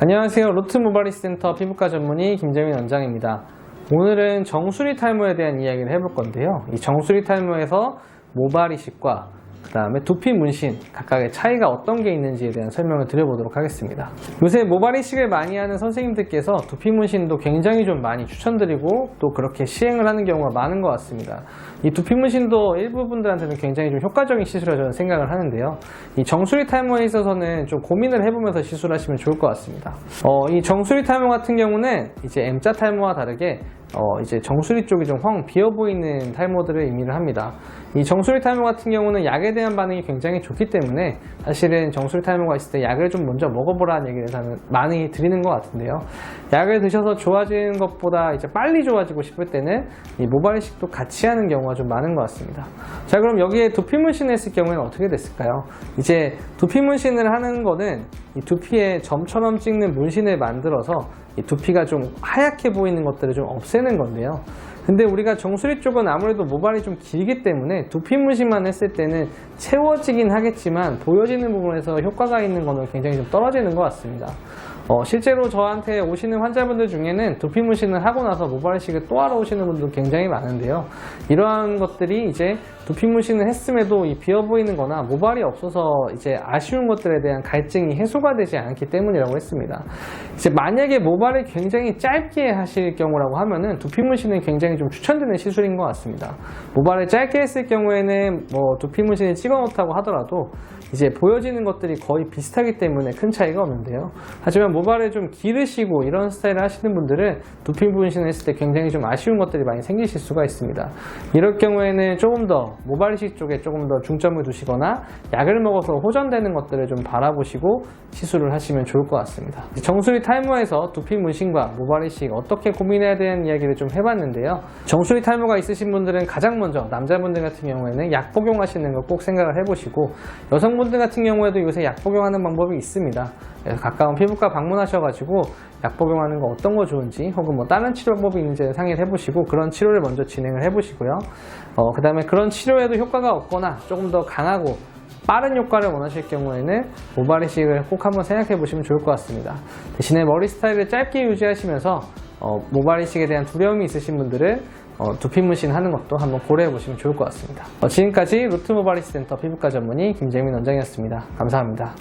안녕하세요. 로트 모바리스 센터 피부과 전문의 김재민 원장입니다. 오늘은 정수리 탈모에 대한 이야기를 해볼 건데요. 이 정수리 탈모에서 모발 이식과 그 다음에 두피 문신 각각의 차이가 어떤 게 있는지에 대한 설명을 드려보도록 하겠습니다. 요새 모발 이식을 많이 하는 선생님들께서 두피 문신도 굉장히 좀 많이 추천드리고 또 그렇게 시행을 하는 경우가 많은 것 같습니다. 이 두피 문신도 일부 분들한테는 굉장히 좀 효과적인 시술이라 저는 생각을 하는데요. 이 정수리 탈모에 있어서는 좀 고민을 해보면서 시술하시면 좋을 것 같습니다. 어, 이 정수리 탈모 같은 경우는 이제 M자 탈모와 다르게 어, 이제 정수리 쪽이 좀 황 비어 보이는 탈모들을 의미를 합니다. 이 정수리 탈모 같은 경우는 약에 대한 반응이 굉장히 좋기 때문에 사실은 정수리 탈모가 있을 때 약을 좀 먼저 먹어보라는 얘기를 저는 많이 드리는 것 같은데요. 약을 드셔서 좋아지는 것보다 이제 빨리 좋아지고 싶을 때는 이 모발 이식도 같이 하는 경우가 좀 많은 것 같습니다. 자, 그럼 여기에 두피 문신을 했을 경우에는 어떻게 됐을까요? 이제 두피 문신을 하는 거는 이 두피에 점처럼 찍는 문신을 만들어서 이 두피가 좀 하얗게 보이는 것들을 좀 없애는 건데요. 근데 우리가 정수리 쪽은 아무래도 모발이 좀 길기 때문에 두피 문신만 했을 때는 채워지긴 하겠지만 보여지는 부분에서 효과가 있는 거는 굉장히 좀 떨어지는 것 같습니다. 어, 실제로 저한테 오시는 환자분들 중에는 두피 문신을 하고 나서 모발 이식을 또 하러 오시는 분들 굉장히 많은데요. 이러한 것들이 이제 두피 문신을 했음에도 이 비어 보이는 거나 모발이 없어서 이제 아쉬운 것들에 대한 갈증이 해소가 되지 않기 때문이라고 했습니다. 이제 만약에 모발을 굉장히 짧게 하실 경우라고 하면은 두피 문신은 굉장히 좀 추천되는 시술인 것 같습니다. 모발을 짧게 했을 경우에는 뭐 두피 문신을 찍어 놓다고 하더라도 이제 보여지는 것들이 거의 비슷하기 때문에 큰 차이가 없는데요. 하지만 모발을 좀 기르시고 이런 스타일을 하시는 분들은 두피 문신을 했을 때 굉장히 좀 아쉬운 것들이 많이 생기실 수가 있습니다. 이럴 경우에는 조금 더 모발 이식 쪽에 조금 더 중점을 두시거나 약을 먹어서 호전되는 것들을 좀 바라보시고 시술을 하시면 좋을 것 같습니다. 정수리 탈모에서 두피 문신과 모발 이식 어떻게 고민해야 되는 이야기를 좀 해봤는데요. 정수리 탈모가 있으신 분들은 가장 먼저 남자분들 같은 경우에는 약 복용하시는 거 꼭 생각을 해보시고 여성분들 같은 경우에도 요새 약 복용하는 방법이 있습니다. 그래서 가까운 피부과 방문하셔가지고 약 복용하는 거 어떤 거 좋은지 혹은 뭐 다른 치료 방법이 있는지 상의를 해보시고 그런 치료를 먼저 진행을 해보시고요. 어, 그 다음에 그런 치료에도 효과가 없거나 조금 더 강하고 빠른 효과를 원하실 경우에는 모발 이식을 꼭 한번 생각해 보시면 좋을 것 같습니다. 대신에 머리 스타일을 짧게 유지하시면서 어, 모발 이식에 대한 두려움이 있으신 분들은 어, 두피 문신 하는 것도 한번 고려해 보시면 좋을 것 같습니다. 어, 지금까지 루트 모발리스 센터 피부과 전문의 김재민 원장이었습니다. 감사합니다.